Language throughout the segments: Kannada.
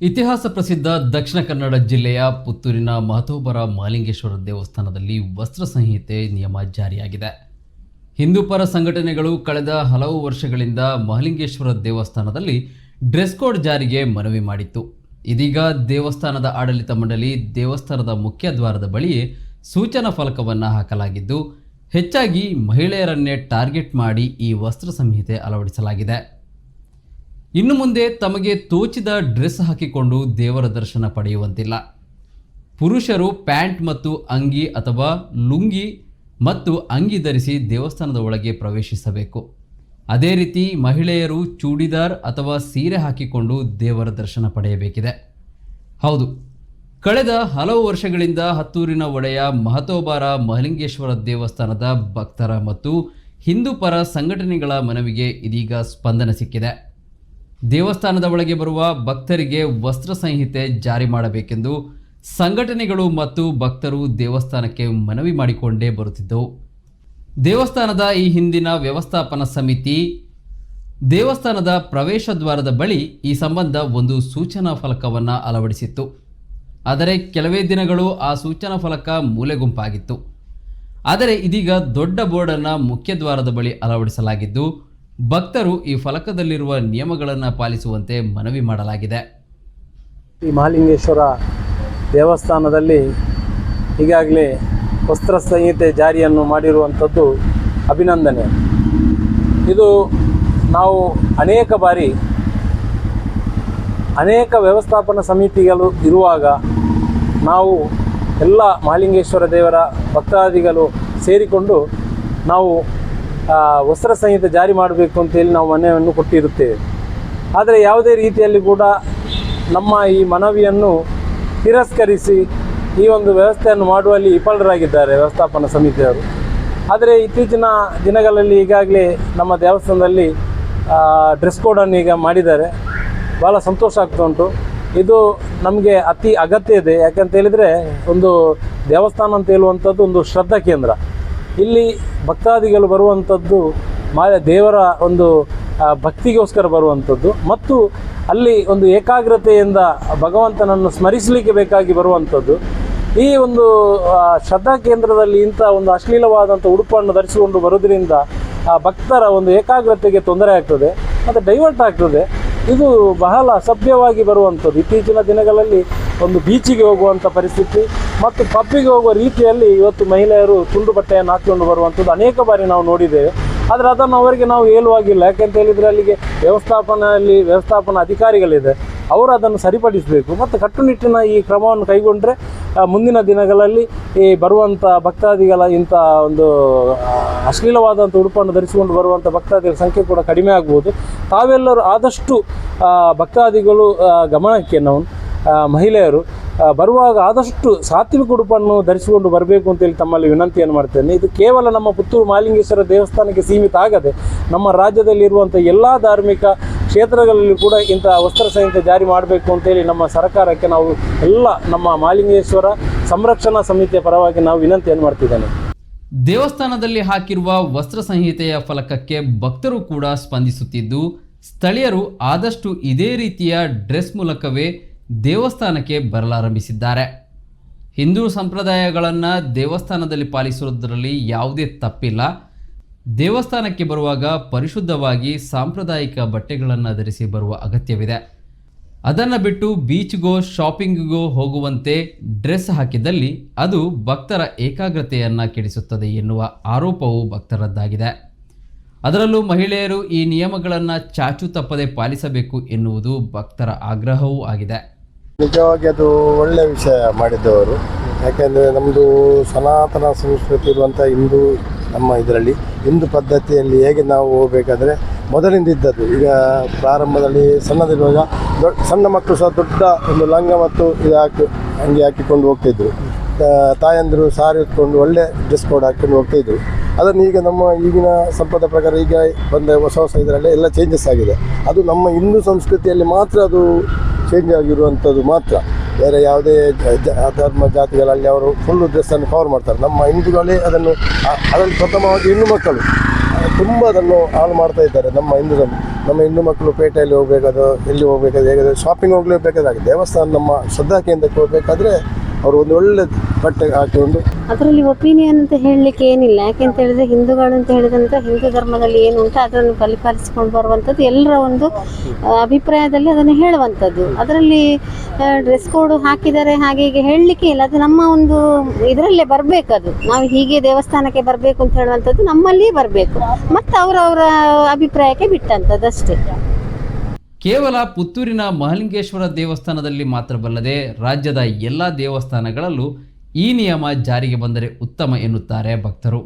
ಇತಿಹಾಸ ಪ್ರಸಿದ್ಧ ದಕ್ಷಿಣ ಕನ್ನಡ ಜಿಲ್ಲೆಯ ಪುತ್ತೂರಿನ ಮಹತೋಬರ ಮಾಲಿಂಗೇಶ್ವರ ದೇವಸ್ಥಾನದಲ್ಲಿ ವಸ್ತ್ರ ಸಂಹಿತೆ ನಿಯಮ ಜಾರಿಯಾಗಿದೆ. ಹಿಂದೂ ಪರ ಸಂಘಟನೆಗಳು ಕಳೆದ ಹಲವು ವರ್ಷಗಳಿಂದ ಮಹಲಿಂಗೇಶ್ವರ ದೇವಸ್ಥಾನದಲ್ಲಿ ಡ್ರೆಸ್ ಕೋಡ್ ಜಾರಿಗೆ ಮನವಿ ಮಾಡಿತ್ತು. ಇದೀಗ ದೇವಸ್ಥಾನದ ಆಡಳಿತ ಮಂಡಳಿ ದೇವಸ್ಥಾನದ ಮುಖ್ಯ ದ್ವಾರದ ಬಳಿಯೇ ಸೂಚನಾ ಫಲಕವನ್ನು ಹಾಕಲಾಗಿದ್ದು, ಹೆಚ್ಚಾಗಿ ಮಹಿಳೆಯರನ್ನೇ ಟಾರ್ಗೆಟ್ ಮಾಡಿ ಈ ವಸ್ತ್ರ ಸಂಹಿತೆ ಅಳವಡಿಸಲಾಗಿದೆ. ಇನ್ನು ಮುಂದೆ ತಮಗೆ ತೋಚಿದ ಡ್ರೆಸ್ ಹಾಕಿಕೊಂಡು ದೇವರ ದರ್ಶನ ಪಡೆಯುವಂತಿಲ್ಲ. ಪುರುಷರು ಪ್ಯಾಂಟ್ ಮತ್ತು ಅಂಗಿ ಅಥವಾ ಲುಂಗಿ ಮತ್ತು ಅಂಗಿ ಧರಿಸಿ ದೇವಸ್ಥಾನದ ಒಳಗೆ ಪ್ರವೇಶಿಸಬೇಕು. ಅದೇ ರೀತಿ ಮಹಿಳೆಯರು ಚೂಡಿದಾರ್ ಅಥವಾ ಸೀರೆ ಹಾಕಿಕೊಂಡು ದೇವರ ದರ್ಶನ ಪಡೆಯಬೇಕಿದೆ. ಹೌದು, ಕಳೆದ ಹಲವು ವರ್ಷಗಳಿಂದ ಹತ್ತೂರಿನ ಒಡೆಯ ಮಹತೋಬಾರ ಮಹಲಿಂಗೇಶ್ವರ ದೇವಸ್ಥಾನದ ಭಕ್ತರ ಮತ್ತು ಹಿಂದೂ ಪರ ಸಂಘಟನೆಗಳ ಮನವಿಗೆ ಇದೀಗ ಸ್ಪಂದನೆ ಸಿಕ್ಕಿದೆ. ದೇವಸ್ಥಾನದ ಒಳಗೆ ಬರುವ ಭಕ್ತರಿಗೆ ವಸ್ತ್ರ ಸಂಹಿತೆ ಜಾರಿ ಮಾಡಬೇಕೆಂದು ಸಂಘಟನೆಗಳು ಮತ್ತು ಭಕ್ತರು ದೇವಸ್ಥಾನಕ್ಕೆ ಮನವಿ ಮಾಡಿಕೊಂಡೇ ಬರುತ್ತಿದ್ದವು. ದೇವಸ್ಥಾನದ ಈ ಹಿಂದಿನ ವ್ಯವಸ್ಥಾಪನಾ ಸಮಿತಿ, ದೇವಸ್ಥಾನದ ಪ್ರವೇಶ ದ್ವಾರದ ಬಳಿ ಈ ಸಂಬಂಧ ಒಂದು ಸೂಚನಾ ಫಲಕವನ್ನು ಅಳವಡಿಸಿತ್ತು. ಆದರೆ ಕೆಲವೇ ದಿನಗಳು ಆ ಸೂಚನಾ ಫಲಕ ಮೂಲೆಗುಂಪಾಗಿತ್ತು. ಆದರೆ ಇದೀಗ ದೊಡ್ಡ ಬೋರ್ಡನ್ನು ಮುಖ್ಯ ದ್ವಾರದ ಬಳಿ ಅಳವಡಿಸಲಾಗಿದ್ದು ಭಕ್ತರು ಈ ಫಲಕದಲ್ಲಿರುವ ನಿಯಮಗಳನ್ನು ಪಾಲಿಸುವಂತೆ ಮನವಿ ಮಾಡಲಾಗಿದೆ. ಈ ಮಹಾಲಿಂಗೇಶ್ವರ ದೇವಸ್ಥಾನದಲ್ಲಿ ಈಗಾಗಲೇ ವಸ್ತ್ರ ಸಂಹಿತೆ ಜಾರಿಯನ್ನು ಮಾಡಿರುವಂಥದ್ದು ಅಭಿನಂದನೆ. ಇದು ನಾವು ಅನೇಕ ಬಾರಿ ಅನೇಕ ವ್ಯವಸ್ಥಾಪನಾ ಸಮಿತಿಗಳು ಇರುವಾಗ ನಾವು ಎಲ್ಲ ಮಹಾಲಿಂಗೇಶ್ವರ ದೇವರ ಭಕ್ತಾದಿಗಳು ಸೇರಿಕೊಂಡು ನಾವು ವಸ್ತ್ರ ಸಂಹಿತೆ ಜಾರಿ ಮಾಡಬೇಕು ಅಂತೇಳಿ ನಾವು ಮನವಿಯನ್ನು ಕೊಟ್ಟಿರುತ್ತೇವೆ. ಆದರೆ ಯಾವುದೇ ರೀತಿಯಲ್ಲಿ ಕೂಡ ನಮ್ಮ ಈ ಮನವಿಯನ್ನು ತಿರಸ್ಕರಿಸಿ ಈ ಒಂದು ವ್ಯವಸ್ಥೆಯನ್ನು ಮಾಡುವಲ್ಲಿ ವಿಫಲರಾಗಿದ್ದಾರೆ ವ್ಯವಸ್ಥಾಪನಾ ಸಮಿತಿಯವರು. ಆದರೆ ಇತ್ತೀಚಿನ ದಿನಗಳಲ್ಲಿ ಈಗಾಗಲೇ ನಮ್ಮ ದೇವಸ್ಥಾನದಲ್ಲಿ ಡ್ರೆಸ್ ಕೋಡನ್ನು ಈಗ ಮಾಡಿದ್ದಾರೆ. ಭಾಳ ಸಂತೋಷ ಆಗ್ತಾ ಉಂಟು. ಇದು ನಮಗೆ ಅತಿ ಅಗತ್ಯ ಇದೆ. ಯಾಕಂತ ಹೇಳಿದರೆ ಒಂದು ದೇವಸ್ಥಾನ ಅಂತ ಹೇಳುವಂಥದ್ದು ಒಂದು ಶ್ರದ್ಧಾ ಕೇಂದ್ರ. ಇಲ್ಲಿ ಭಕ್ತಾದಿಗಳು ಬರುವಂಥದ್ದು ಮಾ ದೇವರ ಒಂದು ಭಕ್ತಿಗೋಸ್ಕರ ಬರುವಂಥದ್ದು. ಮತ್ತು ಅಲ್ಲಿ ಒಂದು ಏಕಾಗ್ರತೆಯಿಂದ ಭಗವಂತನನ್ನು ಸ್ಮರಿಸಲಿಕ್ಕೆ ಬೇಕಾಗಿ ಬರುವಂಥದ್ದು. ಈ ಒಂದು ಶ್ರದ್ಧಾ ಕೇಂದ್ರದಲ್ಲಿ ಇಂಥ ಒಂದು ಅಶ್ಲೀಲವಾದಂಥ ಉಡುಪನ್ನು ಧರಿಸಿಕೊಂಡು ಬರೋದ್ರಿಂದ ಆ, ಭಕ್ತರ ಒಂದು ಏಕಾಗ್ರತೆಗೆ ತೊಂದರೆ ಆಗ್ತದೆ, ಮತ್ತು ಡೈವರ್ಟ್ ಆಗ್ತದೆ. ಇದು ಬಹಳ ಅಸಭ್ಯವಾಗಿ ಬರುವಂಥದ್ದು. ಇತ್ತೀಚಿನ ದಿನಗಳಲ್ಲಿ ಒಂದು ಬೀಚಿಗೆ ಹೋಗುವಂಥ ಪರಿಸ್ಥಿತಿ ಮತ್ತು ಪಬ್ಬಿಗೆ ಹೋಗುವ ರೀತಿಯಲ್ಲಿ ಇವತ್ತು ಮಹಿಳೆಯರು ತುಂಡು ಬಟ್ಟೆಯನ್ನು ಹಾಕಿಕೊಂಡು ಬರುವಂಥದ್ದು ಅನೇಕ ಬಾರಿ ನಾವು ನೋಡಿದ್ದೇವೆ. ಆದರೆ ಅದನ್ನು ಅವರಿಗೆ ನಾವು ಹೇಳುವಾಗಿಲ್ಲ. ಯಾಕೆಂತ ಹೇಳಿದರೆ ಅಲ್ಲಿಗೆ ವ್ಯವಸ್ಥಾಪನೆಯಲ್ಲಿ ವ್ಯವಸ್ಥಾಪನಾ ಅಧಿಕಾರಿಗಳಿದೆ. ಅವರು ಅದನ್ನು ಸರಿಪಡಿಸಬೇಕು. ಮತ್ತು ಕಟ್ಟುನಿಟ್ಟಿನ ಈ ಕ್ರಮವನ್ನು ಕೈಗೊಂಡರೆ ಮುಂದಿನ ದಿನಗಳಲ್ಲಿ ಈ ಬರುವಂಥ ಭಕ್ತಾದಿಗಳ ಇಂಥ ಒಂದು ಅಶ್ಲೀಲವಾದಂಥ ಉಡುಪನ್ನು ಧರಿಸಿಕೊಂಡು ಬರುವಂಥ ಭಕ್ತಾದಿಗಳ ಸಂಖ್ಯೆ ಕೂಡ ಕಡಿಮೆ ಆಗ್ಬೋದು. ತಾವೆಲ್ಲರೂ ಆದಷ್ಟು ಭಕ್ತಾದಿಗಳು ಗಮನಕ್ಕೆ ನಾವು ಮಹಿಳೆಯರು ಬರುವಾಗ ಆದಷ್ಟು ಸಾತ್ವಿಕ ಉಡುಪನ್ನು ಧರಿಸಿಕೊಂಡು ಬರಬೇಕು ಅಂತೇಳಿ ತಮ್ಮಲ್ಲಿ ವಿನಂತಿಯನ್ನು ಮಾಡ್ತೇನೆ. ಇದು ಕೇವಲ ನಮ್ಮ ಪುತ್ತೂರು ಮಾಲಿಂಗೇಶ್ವರ ದೇವಸ್ಥಾನಕ್ಕೆ ಸೀಮಿತ ಆಗದೆ ನಮ್ಮ ರಾಜ್ಯದಲ್ಲಿರುವಂಥ ಎಲ್ಲ ಧಾರ್ಮಿಕ ಕ್ಷೇತ್ರಗಳಲ್ಲಿ ಕೂಡ ಇಂಥ ವಸ್ತ್ರ ಸಂಹಿತೆ ಜಾರಿ ಮಾಡಬೇಕು ಅಂತೇಳಿ ನಮ್ಮ ಸರ್ಕಾರಕ್ಕೆ ನಾವು ಎಲ್ಲ ನಮ್ಮ ಮಾಲಿಂಗೇಶ್ವರ ಸಂರಕ್ಷಣಾ ಸಮಿತಿಯ ಪರವಾಗಿ ನಾವು ವಿನಂತಿಯನ್ನು ಮಾಡ್ತಿದ್ದೇನೆ. ದೇವಸ್ಥಾನದಲ್ಲಿ ಹಾಕಿರುವ ವಸ್ತ್ರ ಸಂಹಿತೆಯ ಫಲಕಕ್ಕೆ ಭಕ್ತರು ಕೂಡ ಸ್ಪಂದಿಸುತ್ತಿದ್ದು, ಸ್ಥಳೀಯರು ಆದಷ್ಟು ಇದೇ ರೀತಿಯ ಡ್ರೆಸ್ ಮೂಲಕವೇ ದೇವಸ್ಥಾನಕ್ಕೆ ಬರಲಾರಂಭಿಸಿದ್ದಾರೆ. ಹಿಂದೂ ಸಂಪ್ರದಾಯಗಳನ್ನು ದೇವಸ್ಥಾನದಲ್ಲಿ ಪಾಲಿಸುವುದರಲ್ಲಿ ಯಾವುದೇ ತಪ್ಪಿಲ್ಲ. ದೇವಸ್ಥಾನಕ್ಕೆ ಬರುವಾಗ ಪರಿಶುದ್ಧವಾಗಿ ಸಾಂಪ್ರದಾಯಿಕ ಬಟ್ಟೆಗಳನ್ನು ಧರಿಸಿ ಬರುವ ಅಗತ್ಯವಿದೆ. ಅದನ್ನು ಬಿಟ್ಟು ಬೀಚ್ಗೋ, ಶಾಪಿಂಗ್ಗೋ ಹೋಗುವಂತೆ ಡ್ರೆಸ್ ಹಾಕಿದಲ್ಲಿ ಅದು ಭಕ್ತರ ಏಕಾಗ್ರತೆಯನ್ನು ಕೆಡಿಸುತ್ತದೆ ಎನ್ನುವ ಆರೋಪವು ಭಕ್ತರದ್ದಾಗಿದೆ. ಅದರಲ್ಲೂ ಮಹಿಳೆಯರು ಈ ನಿಯಮಗಳನ್ನು ಚಾಚು ತಪ್ಪದೆ ಪಾಲಿಸಬೇಕು ಎನ್ನುವುದು ಭಕ್ತರ ಆಗ್ರಹವೂ ಆಗಿದೆ. ನಿಜವಾಗಿ ಅದು ಒಳ್ಳೆ ವಿಷಯ ಮಾಡಿದ್ದವರು ಯಾಕೆಂದರೆ ನಮ್ಮದು ಸನಾತನ ಸಂಸ್ಕೃತಿ ಇರುವಂಥ ಹಿಂದೂ ನಮ್ಮ ಇದರಲ್ಲಿ, ಹಿಂದೂ ಪದ್ಧತಿಯಲ್ಲಿ ಹೇಗೆ ನಾವು ಹೋಗಬೇಕಾದ್ರೆ ಮೊದಲಿಂದ ಇದ್ದದ್ದು ಈಗ ಪ್ರಾರಂಭದಲ್ಲಿ ಸಣ್ಣದಿರುವಾಗ ದೊಡ್ಡ ಸಣ್ಣ ಮಕ್ಕಳು ಸಹ ದೊಡ್ಡ ಒಂದು ಲಂಗ ಮತ್ತು ಇದು ಹಾಕಿ, ಅಂಗಿ ಹಾಕಿಕೊಂಡು ಹೋಗ್ತಿದ್ರು. ತಾಯಂದರು ಸಾರಿ ಹೊತ್ಕೊಂಡು ಒಳ್ಳೆ ಡ್ರೆಸ್ ಕೋಡ್ ಹಾಕ್ಕೊಂಡು ಹೋಗ್ತಿದ್ರು. ಅದನ್ನು ಈಗ ನಮ್ಮ ಈಗಿನ ಸಂಪದ ಪ್ರಕಾರ ಈಗ ಬಂದ ಹೊಸ ಹೊಸ ಇದರಲ್ಲಿ ಎಲ್ಲ ಚೇಂಜಸ್ ಆಗಿದೆ. ಅದು ನಮ್ಮ ಹಿಂದೂ ಸಂಸ್ಕೃತಿಯಲ್ಲಿ ಮಾತ್ರ ಅದು ಚೇಂಜ್ ಆಗಿರುವಂಥದ್ದು ಮಾತ್ರ. ಬೇರೆ ಯಾವುದೇ ಧರ್ಮ ಜಾತಿಗಳಲ್ಲಿ ಅವರು ಫುಲ್ ಡ್ರೆಸ್ಸನ್ನು ಕವರ್ ಮಾಡ್ತಾರೆ. ನಮ್ಮ ಹಿಂದೂಗಳೇ ಅದನ್ನು ಅದರಲ್ಲಿ ಪ್ರಥಮವಾಗಿ ಹೆಣ್ಣು ಮಕ್ಕಳು. ತುಂಬ ಅದನ್ನು ಹಾಳು ಮಾಡ್ತಾ ಇದ್ದಾರೆ ನಮ್ಮ ಹಿಂದೂ ನಮ್ಮ ಹೆಣ್ಣು ಮಕ್ಕಳು ಪೇಟೆಯಲ್ಲಿ ಹೋಗಬೇಕಾದ್ರೆ ಎಲ್ಲಿ ಹೋಗಬೇಕಾದ್ರೆ ಹೇಗಾದರೆ ಶಾಪಿಂಗ್ ಹೋಗಲೇಬೇಕಾದ್ರೆ ದೇವಸ್ಥಾನ ನಮ್ಮ ಶ್ರದ್ಧಾ ಕೇಂದ್ರಕ್ಕೆ ಹೋಗ್ಬೇಕಾದ್ರೆ ಅವರು ಒಂದು ಒಳ್ಳೆ ಬಟ್ಟೆ ಹಾಕಿಕೊಂಡು ಅದರಲ್ಲಿ ಒಪಿನಿಯನ್ ಅಂತ ಹೇಳಲಿಕ್ಕೆ ಏನಿಲ್ಲ. ಯಾಕೆಂತ ಹೇಳಿದ್ರೆ ಹಿಂದೂಗಳು ಅಂತ ಹೇಳಿದಂತ ಹಿಂದೂ ಧರ್ಮದಲ್ಲಿ ಏನು ಉಂಟು ಅದನ್ನು ಪರಿಪಾಲಿಸಿಕೊಂಡು ಬರುವಂಥದ್ದು ಎಲ್ಲರ ಒಂದು ಅಭಿಪ್ರಾಯದಲ್ಲಿ ಅದನ್ನು ಹೇಳುವಂಥದ್ದು. ಅದರಲ್ಲಿ ಡ್ರೆಸ್ ಕೋಡ್ ಹಾಕಿದರೆ ಹಾಗೆ ಹೀಗೆ ಹೇಳಲಿಕ್ಕೆ ಇಲ್ಲ. ಅದು ನಮ್ಮ ಒಂದು ಇದರಲ್ಲೇ ಬರಬೇಕು ಅದು ನಾವು ಹೀಗೆ ದೇವಸ್ಥಾನಕ್ಕೆ ಬರಬೇಕು ಅಂತ ಹೇಳುವಂಥದ್ದು ನಮ್ಮಲ್ಲಿಯೇ ಬರಬೇಕು. ಮತ್ತು ಅವರವರ ಅಭಿಪ್ರಾಯಕ್ಕೆ ಬಿಟ್ಟಂಥದ್ದು ಅಷ್ಟೇ. ಕೇವಲ ಪುತ್ತೂರಿನ ಮಹಲಿಂಗೇಶ್ವರ ದೇವಸ್ಥಾನದಲ್ಲಿ ಮಾತ್ರವಲ್ಲದೆ ರಾಜ್ಯದ ಎಲ್ಲ ದೇವಸ್ಥಾನಗಳಲ್ಲೂ ಈ ನಿಯಮ ಜಾರಿಗೆ ಬಂದರೆ ಉತ್ತಮ ಎನ್ನುತ್ತಾರೆ ಭಕ್ತರು.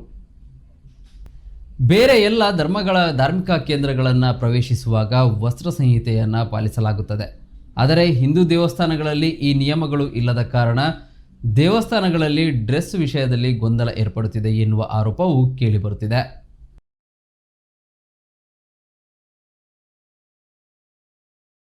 ಬೇರೆ ಎಲ್ಲ ಧರ್ಮಗಳ ಧಾರ್ಮಿಕ ಕೇಂದ್ರಗಳನ್ನು ಪ್ರವೇಶಿಸುವಾಗ ವಸ್ತ್ರ ಸಂಹಿತೆಯನ್ನು ಪಾಲಿಸಲಾಗುತ್ತದೆ. ಆದರೆ ಹಿಂದೂ ದೇವಸ್ಥಾನಗಳಲ್ಲಿ ಈ ನಿಯಮಗಳು ಇಲ್ಲದ ಕಾರಣ ದೇವಸ್ಥಾನಗಳಲ್ಲಿ ಡ್ರೆಸ್ ವಿಷಯದಲ್ಲಿ ಗೊಂದಲ ಏರ್ಪಡುತ್ತಿದೆ ಎನ್ನುವ ಆರೋಪವು ಕೇಳಿಬರುತ್ತಿದೆ.